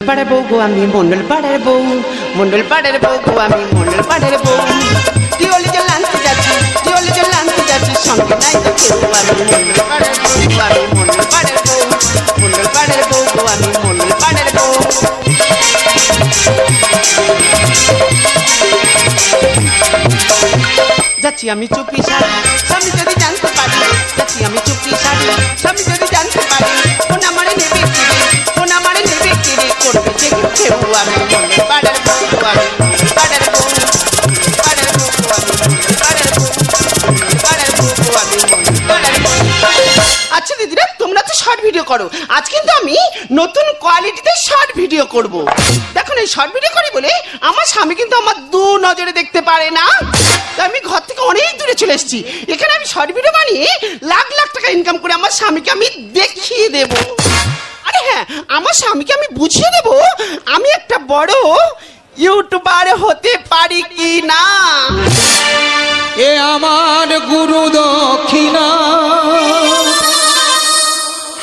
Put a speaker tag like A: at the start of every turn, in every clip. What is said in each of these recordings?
A: পাড়ার বউ গো আমি মন্ডল পাড়ার বউ মন্ডল পাড়ার বউ গো আমি মন্ডল পাড়ার বউ টিওলি জল আনতে যাচ্ছি টিওলি জল আনতে যাচ্ছি সঙ্গে নাই তো কেউ আমি মন্ডল পাড়ার বউ মন্ডল পাড়ার বউ আমি মন্ডল পাড়ার বউ যাচ্ছি আমি চুপি শাড়ি স্বামী যদি জানতে পারি যাচ্ছি আমি চুপি শাড়ি স্বামী যদি জানতে পারি কোন আমারে নেবে কিরে কোন আমারে নেবে কিরে আচ্ছা দিদিরা, তোমরা তো শর্ট ভিডিও করো। আজ কিন্তু আমি নতুন কোয়ালিটিতে শর্ট ভিডিও করব। দেখুন এই শর্ট ভিডিও করি বলে আমার স্বামী কিন্তু আমার দু নজরে দেখতে পারে না। আমি ঘর থেকে অনেক দূরে চলে এসেছি। এখানে আমি শর্ট ভিডিও বানিয়ে লাখ লাখ টাকা ইনকাম করে আমার স্বামীকে আমি দেখিয়ে দেব। আরে হ্যাঁ আমার স্বামীকে আমি বুঝিয়ে দেব। আমি একটা বড় ইউটিউবার হতে পারি কি না?
B: এ আমার গুরু দক্ষিণা।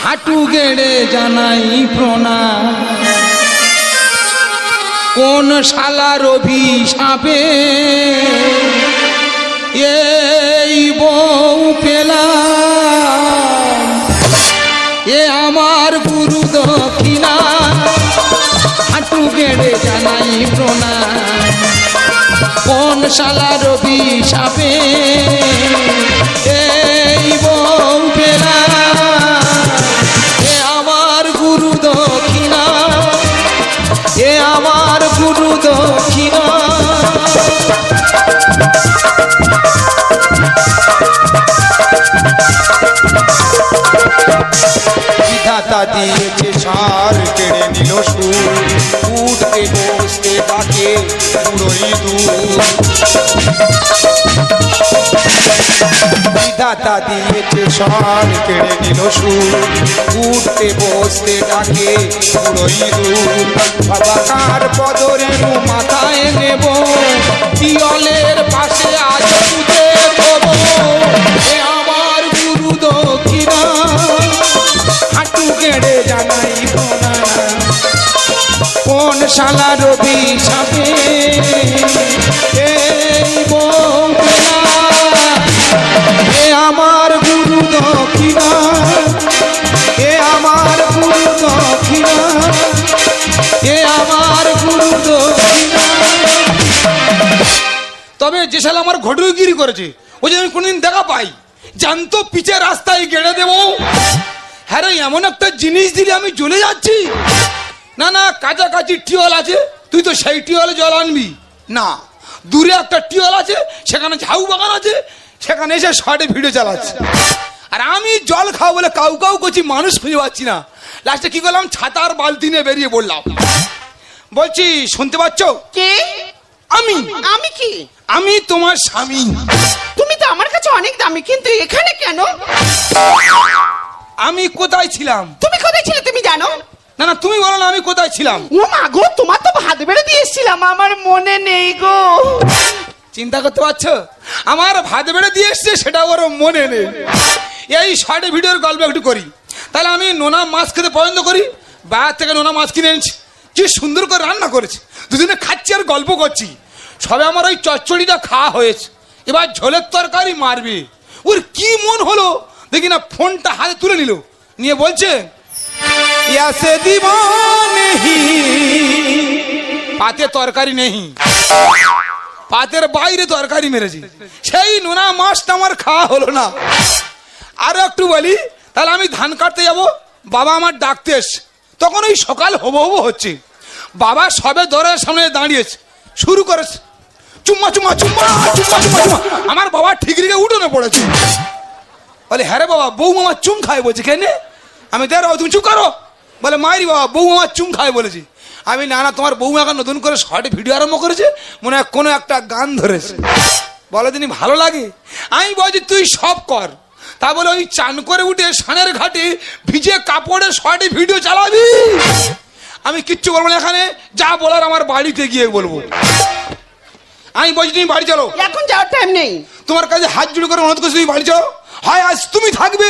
B: হাঁটু গেড়ে জানাই প্রণাম। কোন শালার অভিশাপে এই বউ পেলাম। এ আমার গুরু দক্ষিণা। হাঁটু গেড়ে জানাই প্রণাম। কোন রবি সাপে এই বউ এ আমার গুরু দক্ষিণা। এ আমার গুরু দক্ষিণা।
C: বিধাতা দিয়েছে সার, কেড়ে নিল সুর। উঠতে বসতে ডাকে পুরোই দূর। দিয়েছে সার, কেড়ে নিল সুর। উঠতে বসতে ডাকে পুরোই দূর। বাবা মাথায় নেব?
B: পিয়লের পাশে আজ পেলা? এ আমার গুরু দক্ষিণা, এ আমার গুরু দক্ষিণা, এ আমার গুরু তবে যে শালা আমার ঘটুগিরি করেছে, ও যদি আমি কোনদিন দেখা পাই, জানতো পিচে রাস্তায় গেড়ে দেবো হ্যাঁ এমন একটা জিনিস দিলে আমি জ্বলে যাচ্ছি না না কাছাকাছি টিওল আছে তুই তো সেই টিওলে জল আনবি। না। দূরে একটা টিওল আছে সেখানে ঝাউ বাগান আছে সেখানে এসে শর্টে ভিডিও চালাচ্ছে। আর আমি জল খাব বলে কাউ কাউ করছি মানুষ খুঁজে পাচ্ছি না। লাস্টে কি করলাম? ছাতার বালতি নিয়ে বেরিয়ে পড়লাম। বলছি শুনতে পাচ্ছ?
A: কে?
B: আমি।
A: আমি কি?
B: আমি তোমার স্বামী।
A: তুমি তো আমার কাছে অনেক দামি কিন্তু এখানে কেন?
B: আমি কোথায় ছিলাম?
A: তুমি কোথায় ছিলে তুমি জানো?
B: না না তুমি বলো না আমি কোথায় ছিলাম?
A: ও মা গো তোমার তো ভাত বেড়ে দিয়ে এসেছিলাম আমার মনে নেই গো।
B: চিন্তা করতে পারছ? আমার ভাত বেড়ে দিয়ে এসছে সেটা ওর মনে নেই। এই শর্টে ভিডিওর গল্প একটু করি। তাহলে আমি নোনা মাছ খেতে পছন্দ করি বাইরে থেকে নোনা মাছ কিনে এনেছি। কি সুন্দর করে রান্না করেছে। দুদিনে খাচ্ছি আর গল্প করছি। সবে আমার ওই চচ্চড়িটা খাওয়া হয়েছে। এবার ঝোলের তরকারি মারবে। ওর কি মন হলো? দেখি না ফোনটা হাতে তুলে নিল। নিয়ে বলছে ইয়াসে দিবানেহি পাতে তরকারি নেই পাতের বাইরে তরকারি মেরেছি সেই নোনা মাছটা আমার খাওয়া হলো না আরও একটু বলি তাহলে আমি ধান কাটতে যাব বাবা আমার ডাকতে এসছে তখন ওই সকাল হব হব হচ্ছে বাবা সবে দরের সামনে দাঁড়িয়েছে শুরু করেছে চুম্মা চুম্মা চুম্মা চুম্মা চুম্মা আমার বাবা ঠিক রেখে উঠোনে পড়েছে বলে হ্যাঁ রে বাবা বউ আমার চুম খায় বলছে কেন আমি দেখ তুমি চুপ করো। বলে মায়েরি বাবা বউ আমার চুম খায় বলেছি। আমি না না তোমার বউ এখন নতুন করে শর্টে ভিডিও আরম্ভ করেছে মনে হয় কোনো একটা গান ধরেছে। বলে তিনি ভালো লাগে আমি বলছি তুই সব কর। তা বলে ওই চান করে উঠে সানের ঘাটে ভিজে কাপড়ে শর্টে ভিডিও চালাবি। আমি কিচ্ছু বলব না এখানে যা বলার আমার বাড়িতে গিয়ে বলব। আমি বলছি তুমি বাড়ি চলো।
A: এখন যাওয়ার টাইম নেই।
B: তোমার কাছে হাত জুড়ে করে অনুরোধ করছি তুমি বাড়ি চলো। হয় আজ তুমি থাকবে।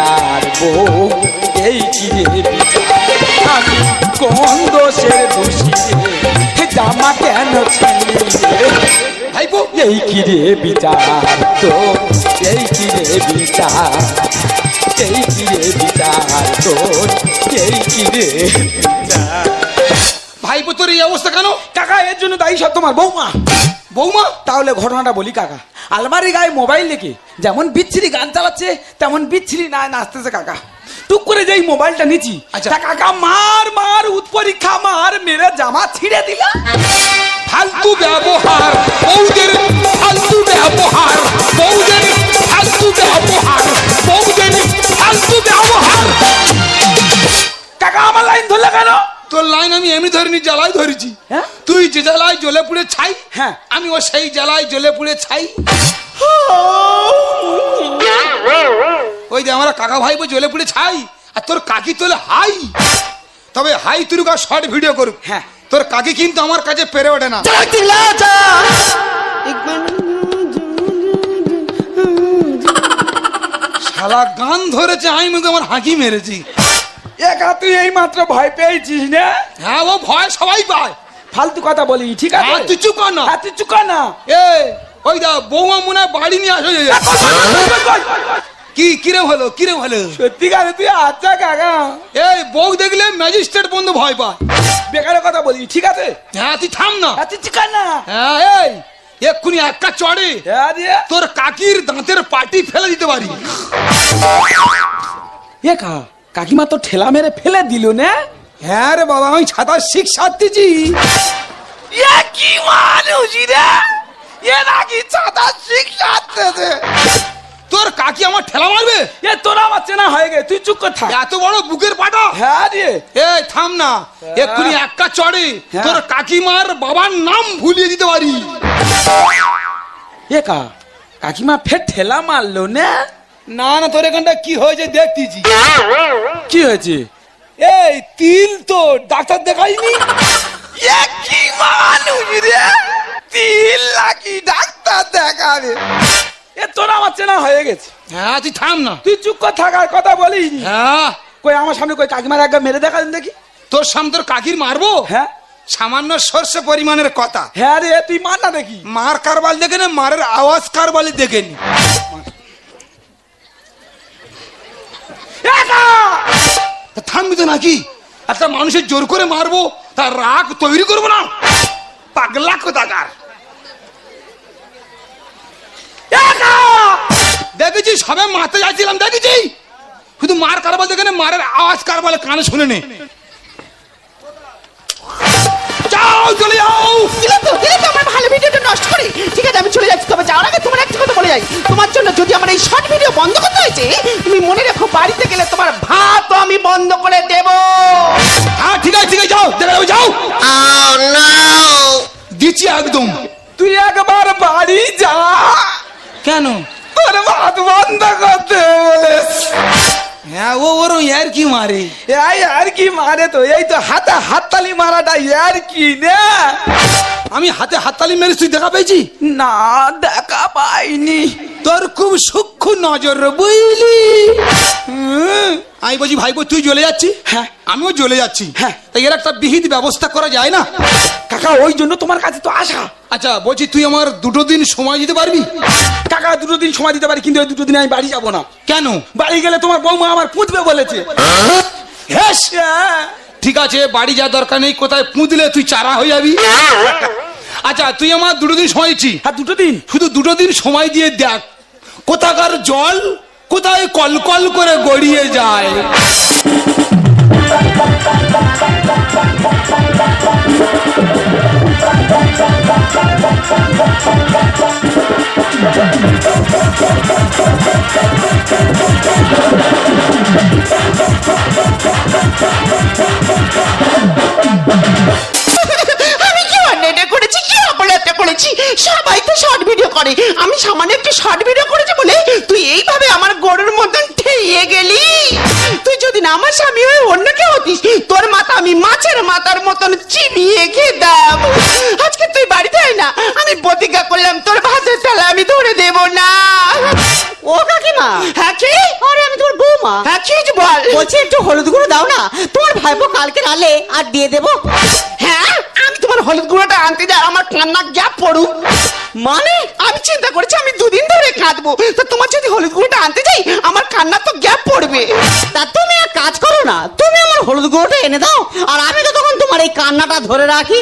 C: বিচার বউ এই বিচার। আমি কোন দোষের দোষী জামা কেন ছিলি রে এই কিরে বিচার তো এই কিরে বিচার। এই কিরে বিচার তো এই কিরে বিচার।
B: ভাইপো তোর এই অবস্থা কেন?
C: কাকা এর জন্য দায়ী সব তোমার বৌমা।
B: বৌমা
C: তাহলে ঘটনাটা বলি কাকা। আলমারি গায়ে মোবাইল রেখে যেমন বিচ্ছিরি গান চালাচ্ছে তেমন বিচ্ছিরি না নাচতেছে কাকা। টুক করে যেই মোবাইলটা নিচ্ছি
B: আচ্ছা।
C: কাকা মার মার উৎপরীক্ষা মার মেরে জামা ছিঁড়ে দিলা।
B: ফালতু ব্যবহার বৌদের ফালতু ব্যবহার বৌদের ফালতু ব্যবহার বৌদের ফালতু ব্যবহার।
C: কাকা আমার লাইন ধরলে কেন?
B: তোর লাইন আমি এমনি ধরিনি জ্বালাই ধরেছি।
C: হ্যাঁ?
B: তুই যে জ্বালায় জ্বলে পুড়ে ছাই
C: হ্যাঁ।
B: আমি ও সেই জ্বালায় জ্বলে পুড়ে ছাই। ওই যে আমরা কাকা ভাইবো জ্বলে পুড়ে ছাই আর তোর কাকি তোলে হাই। তবে হাই তুই শর্ট ভিডিও করুক।
C: হ্যাঁ।
B: তোর কাকি কিন্তু আমার কাছে পেরে ওঠে না। শালা গান ধরেছে আমি আমার হাঁকি মেরেছি।
C: একা তুই এই মাত্র ভয় পেয়েছিস না?
B: হ্যাঁ ও ভয় সবাই পায়।
C: ফালতু কথা বলি ঠিক আছে?
B: তুই চুপ কর না।
C: তুই চুপ কর না।
B: এ ওই দা বৌমা মনে বাড়ি নিয়ে আসো কি কিরে হলো কিরে হলো?
C: সত্যিকারে তুই আচ্ছা কাকা।
B: এই বউ দেখলে ম্যাজিস্ট্রেট বন্ধু ভয় পায়।
C: বেকারের কথা বলি ঠিক আছে?
B: হ্যাঁ তুই থাম না।
C: তুই চুপ কর না।
B: হ্যাঁ এই এক্ষুনি একটা চড়ে।
C: হ্যাঁ
B: তোর কাকির দাঁতের পাটি ফেলে দিতে পারি।
C: এ কা কাকিমা তো ঠেলা মেরে ফেলে দিল না।
B: হ্যাঁ রে বাবা আমি ছাতা শিখ সারতেছি।
C: এ কি মানুষ রে? এ নাকি চাঁদা শিক্ষাতে
B: তোর কাকি আমার ঠেলা মারবে?
C: এ তোরা আমার চেনা হয়ে গে তুই চুপ কর থাক।
B: এত বড় বুকের পাটা?
C: হ্যাঁ দিয়ে
B: এই থাম না। এক্ষুনি একটা চড়ে
C: হ্যাঁ।
B: তোর কাকিমার বাবার নাম ভুলিয়ে দিতে পারি।
C: এ কা কাকিমা ফের ঠেলা মারলো না?
B: না না তোর এখানটা কি হয়েছে দেখতেছি।
C: কি হয়েছে?
B: এই তিল তো ডাক্তার দেখাইনি।
C: কি মানুষ রে? তিন লাখি ডাক্তার দেখাবে? এ তোরা আমার চেনা হয়ে গেছে।
B: হ্যাঁ তুই থাম না।
C: তুই চুপ কর থাকার কথা বলিস
B: হ্যাঁ।
C: কই আমার সামনে কই কাকিমার একবার মেরে দেখা দেখি?
B: তোর সামনে তোর কাকির মারবো?
C: হ্যাঁ।
B: সামান্য সর্ষে পরিমাণের কথা।
C: হ্যাঁ রে তুই মার না দেখি।
B: মার কারবাল দেখে না মারের আওয়াজ কারবালি দেখেনি থামবি নাকি? একটা মানুষের জোর করে মারবো তার রাগ তৈরি করব না? পাগলা কোথাকার! দেখেছি সবে মারতে যাচ্ছিলাম দেখেছি শুধু মার কার বলতে মারের আওয়াজ কার বলে কানে শুনে নে। যাও চলে যাও।
A: দিলে তো দিলে তো আমার ভালো ভিডিওটা নষ্ট করে। ঠিক আছে আমি চলে যাচ্ছি। তবে যাওয়ার আগে তোমার একটা কথা বলে যাই। তোমার জন্য যদি আমার এই শর্ট ভিডিও বন্ধ করতে হয়েছে তুমি মনে রেখো বাড়িতে গেলে তোমার ভাত আমি বন্ধ করে দেব।
B: হ্যাঁ ঠিক আছে ঠিক আছে যাও যাবে যাও। দিচ্ছি একদম।
C: তুই একবার বাড়ি যা।
B: কেন?
C: তোর ভাত বন্ধ করতে বলেছ।
B: হ্যাঁ ও কি মারে
C: এই আর কি মারে তো এই তো হাতে হাততালি মারাটা আর কি না
B: আমি হাতে হাততালি মেরে তুই দেখা পেয়েছি
C: না দেখা পাইনি
B: তোর খুব সূক্ষ্ম নজর বুঝলি আমি বলছি ভাইপো তুই চলে যাচ্ছি
C: হ্যাঁ।
B: আমিও চলে যাচ্ছি।
C: হ্যাঁ।
B: তাই এর একটা বিহিত ব্যবস্থা করা যায় না?
C: কাকা ওই জন্য তোমার কাছে তো আসা।
B: আচ্ছা বলছি তুই আমার দুটো দিন সময় দিতে পারবি?
C: কাকা দুটো দিন সময় দিতে পারি কিন্তু ওই দুটো দিন আমি বাড়ি যাব না।
B: কেন?
C: বাড়ি গেলে তোমার বৌমা আমার পুঁতবে বলেছে।
B: ঠিক আছে বাড়ি যা দরকার নেই কোথায় পুঁতলে তুই চারা হয়ে যাবি? আচ্ছা তুই আমার দুটো দিন সময় দিচ্ছি
C: হ্যাঁ দুটো দিন।
B: শুধু দুটো দিন সময় দিয়ে দেখ কোথাকার জল কোথায় কল কল করে গড়িয়ে যায়?
A: আমি কি অন্যায়টা করেছি কি অপরাধটা করেছি? সবাই তো শর্ট ভিডিও করে। আমি সামান্য একটু শর্ট ভিডিও করেছি বলে তুই এইভাবে আমার গরুর মতন ঠেইয়ে গেলি? তুই যদি না আমার স্বামী হয়ে অন্য কেউ হতিস তোর মাথা আমি মাছের মাথার মতন চিবিয়ে খেতাম। আজকে তুই বাড়িতে আয় না আমি প্রতিজ্ঞা করলাম তোর ভাতের থালা আমি ধরে দেব না।
D: ও কাকিমা?
A: হ্যাঁ কি?
D: আরে আমি তোমার বৌমা।
A: হ্যাঁ কি বল?
D: বলছি একটু হলুদ গুঁড়ো দাও না। তোমার ভাইপো কালকে নালে আর দিয়ে দেবো।
A: হ্যাঁ? হলুদ গুঁড়োটা আনতে যাই আমার কান্না গ্যাপ পড়ু।
D: মানে?
A: আমি চিন্তা করেছি আমি দুদিন ধরে কাঁদবো। তো তোমার যদি হলুদ গুঁড়োটা আনতে যাই আমার কান্না তো গ্যাপ পড়বে।
D: তা তুমি এক কাজ করো না তুমি আমার হলুদ গুঁড়োটা এনে দাও আর আমি তো তখন তোমার এই কান্নাটা ধরে রাখি।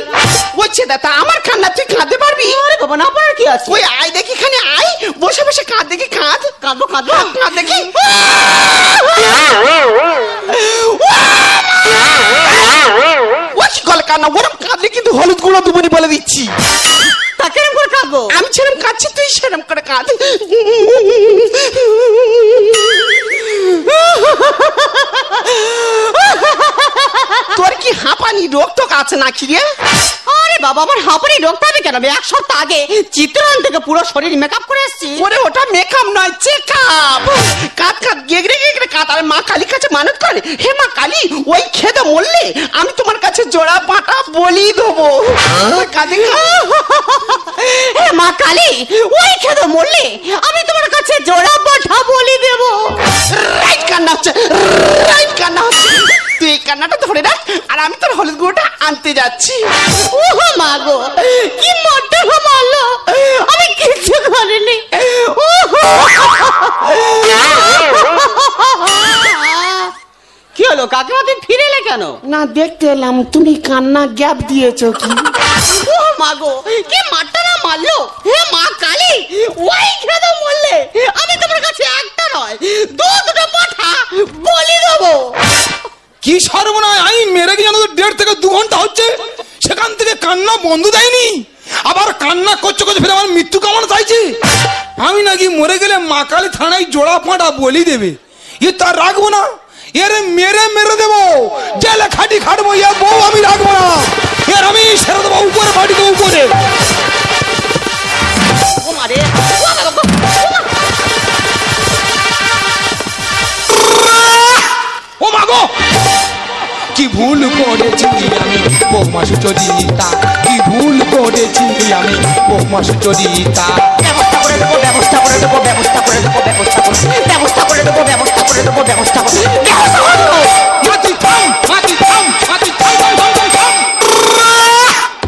A: বলছে দাদা আমার কান্না তুই কাঁদতে পারবি?
D: আরে বাবা না পারার কি আছে?
A: ওই আয় দেখি এখানে আয়। বসে বসে কাঁদ দেখি কাঁদ।
D: কাঁদবো কাঁদবো।
A: কাঁদ দেখি। কান্না ওরম কাঁদলে কিন্তু হলুদ গুঁড়ো দুবনি বলে দিচ্ছি।
D: তা কেরম করে কাঁদবো?
A: আমি সেরম কাঁদছি তুই সেরম করে কাঁদ। তোর কি হাঁপানি রোগ টোক আছে নাকি রে?
D: আরে বাবা আমার হাঁপানি রোগটা আমি কেন আমি এক সপ্তাহ আগে চিত্রন থেকে পুরো শরীর মেকআপ করে এসেছি।
A: ওরে ওটা মেকআপ নয় চেকআপ কাত কাত গেগড়ে গেগড়ে কাত। আর মা কালী কাছে মানত করে? হে মা কালী ওই খেতে মরলে আমি তোমার কাছে জোড়া পাটা বলি দেবো। কাঁদে
D: হে মা কালী ওই খেতে মরলে আমি তোমার কাছে জোড়া পাঠা বলি দেবো।
A: রাইট কান্না হচ্ছে রাইট কান্না হচ্ছে। তুই এই কান্নাটা ধরে রাখ আর আমি তোর হলুদ গুঁড়োটা আনতে যাচ্ছি।
D: ও মা গো কি মরতে মারলো আমি কিছু করিনি কি হলো কাকিমা তুমি ফিরে এলে কেন?
A: না দেখতে এলাম তুমি কান্না গ্যাপ দিয়েছ কি?
D: ও মা গো কি মারটা মারলো? হে মা কালী, ওই খেদো মরলে আমি তোমার কাছে একটা নয়, দু দুটো পাঠা বলি দেবো।
B: কি সর্বনয় আমি মেরে গিয়ে জানো দেড় থেকে দু ঘণ্টা হচ্ছে? সেখান থেকে কান্না বন্ধ দেয়নি? আবার কান্না করছে করছে ফিরে আমার মৃত্যু কামনা চাইছে? আমি নাকি মরে গেলে মা কালী থানায় জোড়া ফাঁটা বলি দেবে। এ তার রাখব না, এর মেরে মেরে দেবো। জেলে খাটি খাটবো এ বউ আমি রাখব না। এর আমি সেরে দেবো উপরে ফাটি বাড়িতে উপরে। কি ভুল করেছি আমি বৌমা সুচরিতা কি ভুল করেছি আমি বৌমা সুচরিতা
D: ব্যবস্থা করে দেবো ব্যবস্থা করে দেবো ব্যবস্থা করে দেবো ব্যবস্থা করে ব্যবস্থা করে দেবো ব্যবস্থা করে দেবো ব্যবস্থা করে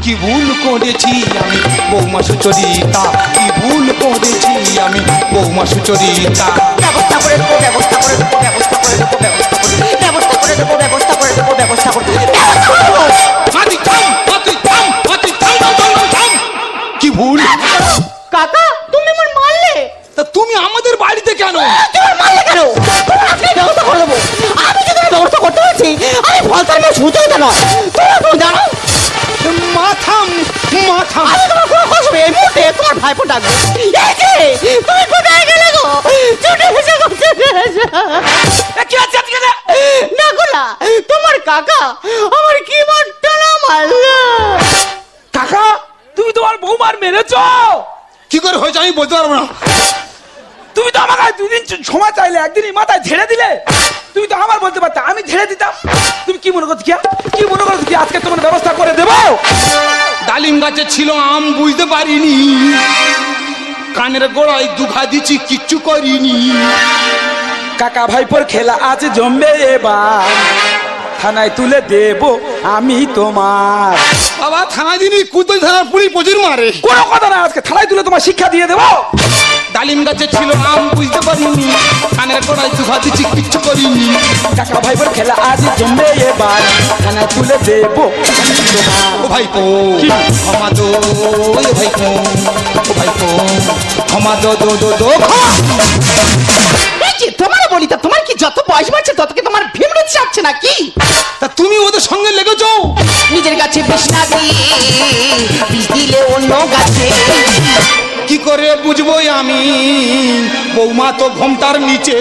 B: কি ভুল করেছি আমি বৌমা সুচরিতা কি ভুল করেছি আমি বৌমা সুচরিতা
D: ব্যবস্থা করে দেবো ব্যবস্থা করে দেবো ব্যবস্থা করে দেবো ব্যবস্থা মেয়ে সুচরিতা নয় জানো
B: মাথাম মাথাম
D: আমি তোমার কোনো কষ্ট। এই মুহূর্তে তোমার ভাইপো ডাকবে। এই যে, তুমি কোথায় গেলে গো? ছুটে এসে এসে।
B: কি আছে আজকে? না
D: না তোমার কাকা আমার কি মারটা না মারলো?
E: কাকা তুমি তোমার বৌমার মেরেছ?
B: কি করে হয়েছে আমি বলতে পারব না।
E: তুমি তো আমাকে আর দুদিন সময় চাইলে একদিনই মাথায় ঝেড়ে দিলে। তুমি তো আমার বলতে পারতে। তুমি কি মনে করছ কি আজকে তোমার ব্যবস্থা করে দেবো?
B: ডালিম গাছে ছিল আম বুঝতে পারিনি। কানের গোড়ায় দুঘা দিচ্ছি কিচ্ছু করিনি।
E: কাকা ভাইপোর খেলা আজ জমবে এবার। থানায় তুলে দেব আমি তোমার।
B: বাবা থানা দিনি কুতই থানার পুরি প্রচুর মারে।
E: কোনো কথা না আজকে থানায় তুলে তোমার শিক্ষা দিয়ে দেবো।
B: ডালিম গাছে ছিল আম বুঝতে পারিনি। কানের কোনায় চুফা দিচ্ছি কিচ্ছু করিনি।
E: কাকা ভাইপোর খেলা আজ জমবে এবার। খানা তুলে দেব
B: ও ভাইপো ক্ষমা দো ও ভাইপো ও ভাইপো ক্ষমা দো দো দো দো বৌমা তো ঘোমটার নিচে।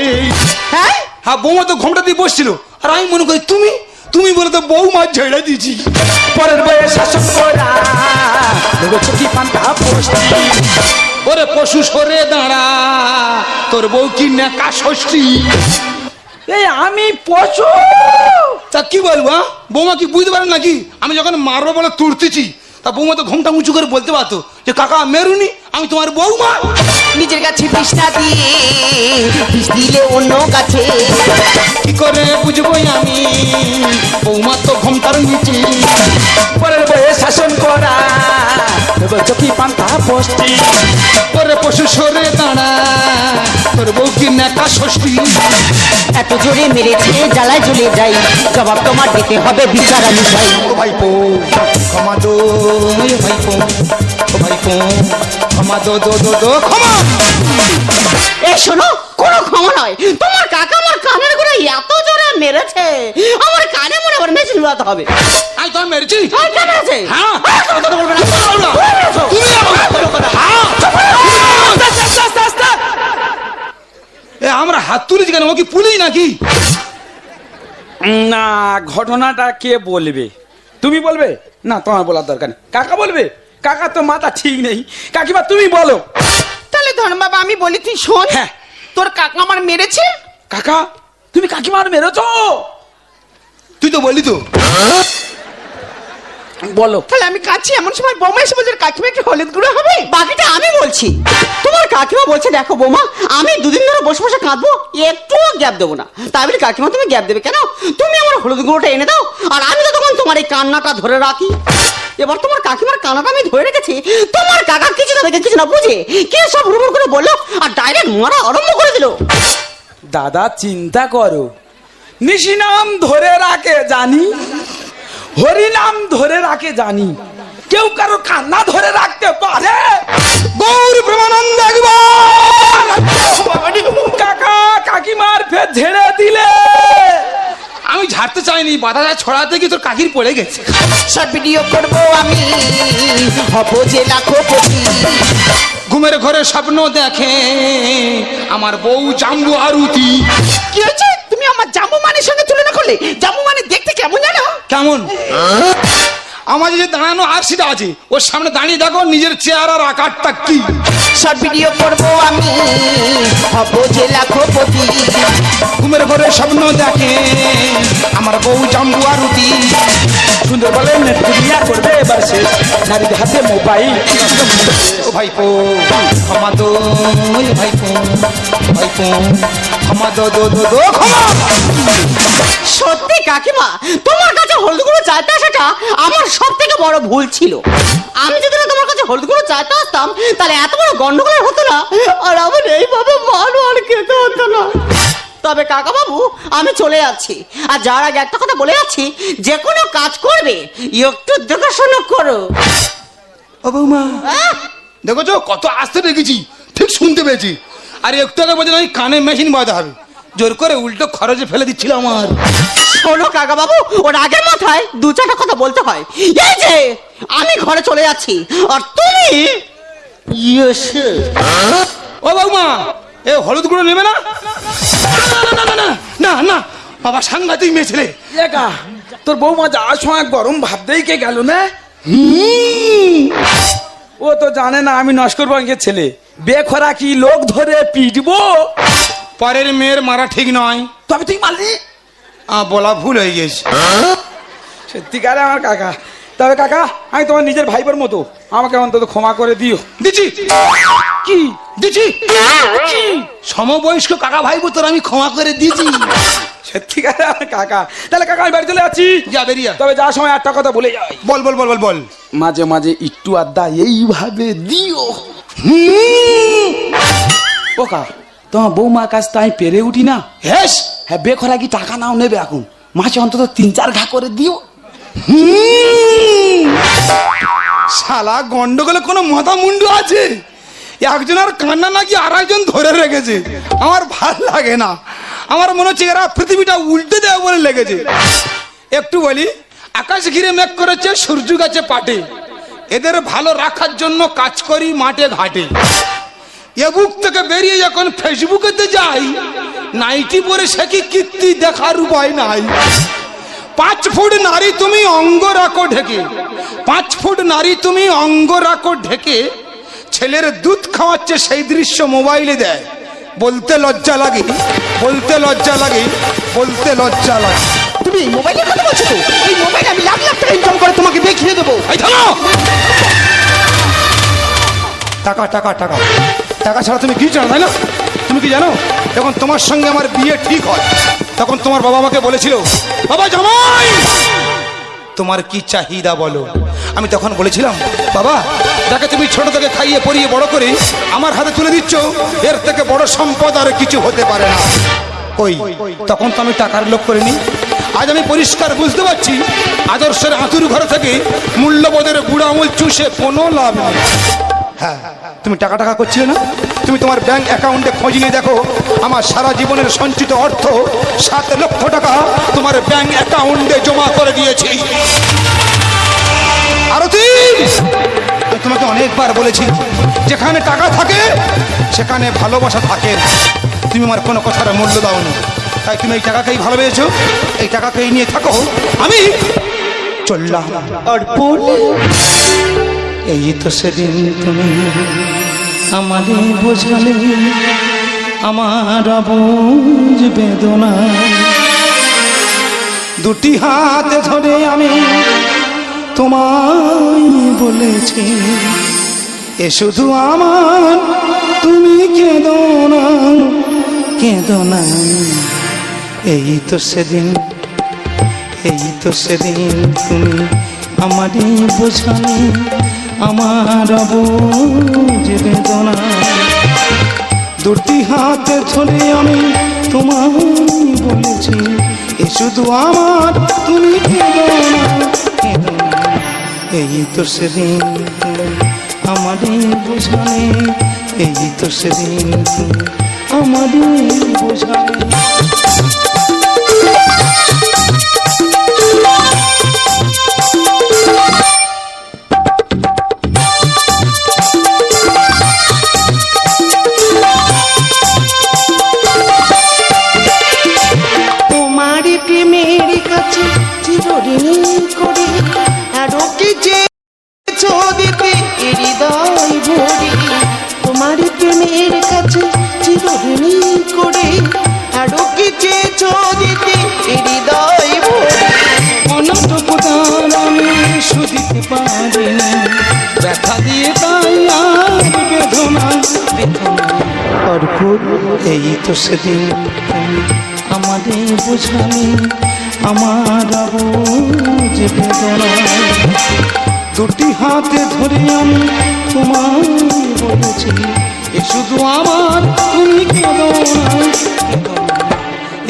A: হ্যাঁ?
B: হ্যাঁ বৌমা তো ঘোমটা দিয়ে বসছিল। আর আমি মনে করি তুমি তুমি বলে তো বৌমা ঝেড়ে দিয়েছি।
E: পরের বয়ে শাসন করা। কি পান্তা
B: ওরে পশু সরে দাঁড়া। তোর বউ কি নেকা ষষ্ঠী?
C: এই আমি পশু?
B: তা কি বলব? বৌমা কি বুঝতে পারেন নাকি? আমি যখন মারবো বলে তুড়তেছি তা বৌমা তো ঘুমটা উঁচু করে বলতে পারতো। যে কাকা মেরুনি আমি তোমার বৌমা।
A: নিজের কাছে বিষ না দিয়ে বিষ দিলে অন্য কাছে।
B: কি করে বুঝব আমি? বৌমা তো ঘুমটার নিচে।
C: পরের বয়ে শাসন করা চোখি পান্তা পোস্টি
B: পরে পশু সরে দাঁড়া তোর বউ কি নেকা ষষ্ঠী?
A: এত জোরে মেরেছে জ্বালায় জ্বলে যাই। জবাব তোমার দিতে হবে বিচার আমি
B: ও ভাইপো ক্ষমা দো ভাইপো। ও ভাইপো ক্ষমা দো দো দো দো ক্ষমা।
D: এ শোনো কোনো ক্ষমা নয়। তোমার কাকা আমার কানের করে এত জোরে মেরেছে। আমার কানে মনে আবার মেশিন উড়াতে হবে।
B: আমি তোমার মেরেছি?
D: আর কে মেরেছে
B: হ্যাঁ।
D: আর কথা বলবে না।
B: তুমি আমাকে- হ্যাঁ। এ আমরা হাত তুলেছি কেন? ও কি পুলিশ নাকি?
C: না ঘটনাটা কে বলবে? তুমি বলবে? না তোমার বলার দরকার নেই। কাকা বলবে? কাকা তো মাথা ঠিক নেই। কাকিমা তুমি বলো।
A: তাহলে ধর্ম বাবা আমি বলি তুই শোন।
C: হ্যাঁ।
A: তোর কাকা আমার মেরেছে?
C: কাকা তুমি কাকিমার মেরেছো?
B: তুই তো বলি তো।
C: বলো।
A: তাহলে আমি কাছি এমন সময় বৌমা এসে বলছে কাকিমা কি হলুদ গুঁড়ো হবে?
D: বাকিটা আমি বলছি। তোমার কাকিমা বলছে দেখো বৌমা আমি দুদিন ধরে বসে বসে কাঁদবো একটুও গ্যাপ দেবো না। তাই বলে কাকিমা তুমি গ্যাপ দেবে কেন? তুমি আমার হলুদ গুঁড়োটা এনে দাও আর আমি তো তখন তোমার এই কান্নাটা ধরে রাখি। এবার তোমার কাকিমার কানাটা আমি ধরে রেখেছি। তোমার কাকা কিছু না দেখে কিছু না বুঝে কে সব হুড়মুড় করে বলল আর ডাইরেক্ট মারা আরম্ভ করে দিল।
C: দাদা চিন্তা করো। নিশি নাম ধরে রাখে জানি? হরি নাম ধরে রাখে জানি। কেউ কারও কান্না ধরে রাখতে পারে।
B: গৌর প্রেমানন্দ একবার।
C: কাকা কাকিমার ফের ঝেড়ে দিলে।
B: আমি ঝাড়তে চাইনি বাধাটা ছড়াতে গিয়ে তোর কাকির পড়ে গেছে।
A: শর্ট ভিডিও করব আমি হব যে লাখপতি
B: ঘুমের ঘরে স্বপ্ন দেখে আমার বউ জাম্বু আরুতি।
A: কি হয়েছে? তুমি আমার জামু মানের সঙ্গে তুলনা করলে জামু মানে দেখতে কেমন জানো?
B: কেমন? আমার যে দাঁড়ানো আর সেটা আছে ওর সামনে দাঁড়িয়ে দেখো নিজের চেয়ার আর আকারটা কি?
A: শর্ট ভিডিও করব আমি। হব যে লাখপতি
B: ঘুমের ঘরে স্বপ্ন দেখে আমার বউ জাম্বু আরুতি
C: সুন্দর বলে নেট দুনিয়া করবে এবার শেষ নারীদের হাতে মোবাইল।
B: ভাইপো ক্ষমা দো ওই ভাইপো ভাইপো ক্ষমা দো দো দো দো
D: সত্যি কাকিমা তোমার কাছে হলুদ গুঁড়ো চাইতে আসাটা আমার সব থেকে বড় ভুল ছিল। আমি যদি না তোমার কাছে হলুদ গুঁড়ো চাইতে আসতাম তাহলে এত বড় গন্ডগোল হতো না। আর আমার এইভাবে মারও আর খেতে হতো না। তবে কাকা বাবু আমি চলে যাচ্ছি। আর যার আগে একটা কথা বলে যাচ্ছি যে কোনো কাজ করবে একটু দেখাশোনা করো।
B: ও বৌমা
D: আহ!
B: দেখেছ কত আস্তে দেখেছি ঠিক শুনতে পেয়েছি। আর একটু আগে বলছে কানে মেশিন বাঁধা হবে। জোর করে উল্টো খরচে ফেলে দিচ্ছিল আমার।
D: শোনো কাকা বাবু ওর আগের মাথায় দু চারটা কথা বলতে হয়। এই যে আমি ঘরে চলে যাচ্ছি। আর তুমি ইয়েসে
B: ও বৌমা এ হলুদ গুঁড়ো নেবে না না, না, না, না, বাবা সাংঘাতিক মেয়ে ছেলে
C: একা তোর বৌমা যাওয়ার সময় গরম ভাব কে গেল না ও তো জানে না আমি নস্কর বঙ্গের ছেলে বেখরা কি লোক ধরে পিটবো
B: পরের মেয়ের মারা ঠিক নয়
C: তবে তুই মারলি
B: আ, বলা ভুল হয়ে গেছে
C: সত্যিকারে আমার কাকা তবে কাকা আমি তোমার নিজের ভাইপোর মতো। আমাকে অন্তত ক্ষমা করে দিও।
B: দিচ্ছি।
C: কি?
B: দিচ্ছি। সমবয়স্ক কাকা ভাই তোর আমি ক্ষমা করে
C: সত্যিকারে আমার কাকা। তাহলে কাকা আমি বাড়ি চলে যাচ্ছি।
B: যা বেরিয়া
C: তবে যাওয়ার সময় একটা কথা বলে যাই।
B: বল বল বল বল বল।
C: মাঝে মাঝে একটু আড্ডা এইভাবে দিও। ওকা তোমার বৌমার কাছ তো আমি পেরে উঠি না? হ্যাঁ বেখরা কি টাকা নাও নেবে এখন? মাসে অন্তত তিন চার ঘা করে দিও।
B: শালা, গন্ডগোলে কোনো মাথা মুন্ডু আছে? একজন আর কান্না নাকি আর একজন ধরে রেখেছে? আমার ভালো লাগে না। আমার মনে হচ্ছে এরা পৃথিবীটা উল্টে দেওয়া বলে লেগেছে। একটু বলি, আকাশ ঘিরে মেঘ করেছে, সূর্য গাছে পাটে। এদের ভালো রাখার জন্য কাজ করি মাঠে ঘাটে। এ বুক থেকে বেরিয়ে যখন ফেসবুকেতে যাই, নাইটি পরে সে কি কীর্তি দেখার উপায় নাই। পাঁচ ফুট নারী তুমি অঙ্গ রাখো ঢেকে। পাঁচ ফুট নারী তুমি অঙ্গ রাখো ঢেকে। ছেলের দুধ খাওয়াচ্ছে সেই দৃশ্য মোবাইলে দেয়। বলতে লজ্জা লাগে বলতে লজ্জা লাগে বলতে লজ্জা লাগে।
A: তুমি মোবাইলের কথা বলছো তো? এই মোবাইল আমি লাখ লাখ টাকা ইনকাম করে তোমাকে দেখিয়ে দেবো।
B: টাকা টাকা টাকা। টাকা ছাড়া তুমি কি জানো তাই না? কি জানো? যখন তোমার সঙ্গে আমার বিয়ে ঠিক হয়, তখন তোমার বাবা আমাকে বলেছিল, বাবা জামাই, তোমার কি চাহিদা বলো? আমি তখন বলেছিলাম, বাবা, যাকে তুমি ছোট থেকে খাইয়ে পরিয়ে বড় করে আমার হাতে তুলে দিচ্ছ, এর থেকে বড় সম্পদ আর কিছু হতে পারে না। ওই তখন তো আমি টাকার লোভ করিনি। আজ আমি পরিষ্কার বুঝতে পারছি, আদর্শের আঁতুর ঘর থেকে মূল্যবোধের বুড়া আমুল চুষে কোনো লাভ নেই। হ্যাঁ তুমি টাকা টাকা করছিলে না? তুমি তোমার ব্যাংক অ্যাকাউন্টে খোঁজ নিয়ে দেখো, আমার সারা জীবনের সঞ্চিত অর্থ সাত লক্ষ টাকা তোমার ব্যাংক অ্যাকাউন্টে জমা করে দিয়েছি। তোমাকে অনেকবার বলেছি, যেখানে টাকা থাকে, সেখানে ভালোবাসা থাকে। তুমি আমার কোনো কথার মূল্য দাও না তাই তুমি এই টাকাকেই ভালোবেসেছো। এই টাকাকেই নিয়ে থাকো। আমি চললাম। এই তো সেদিন তুমি আমারে বোঝালে আমার বুঝ বেদনা। দুটি হাতে ধরে আমি তোমায় বলেছি, এ শুধু আমার, তুমি কেঁদো না কেঁদো না। এই তো সেদিন, এই তো সেদিন তুমি আমারই বোঝালে আমার বুঝ বেদনা দুটি হাতে ধরে আমি তোমায় বলেছি, এ শুধু আমার, তুমি। এই তো সেদিন আমারই বোঝালে, এই তো সেদিন তুমি আমারই তো সেদিন আমাদের বোঝালে আমার দুটি হাতে ধরে আমি তোমায় বলেছি, এ শুধু আমার।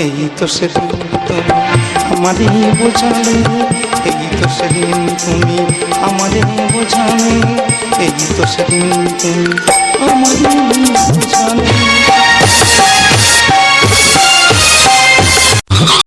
B: এই তো সেদিন তুমি আমাদের বোঝালে, এই তো সেদিন তুমি আমাদের বোঝালে, এই তো সেদিন তুমি আমাদের বোঝালে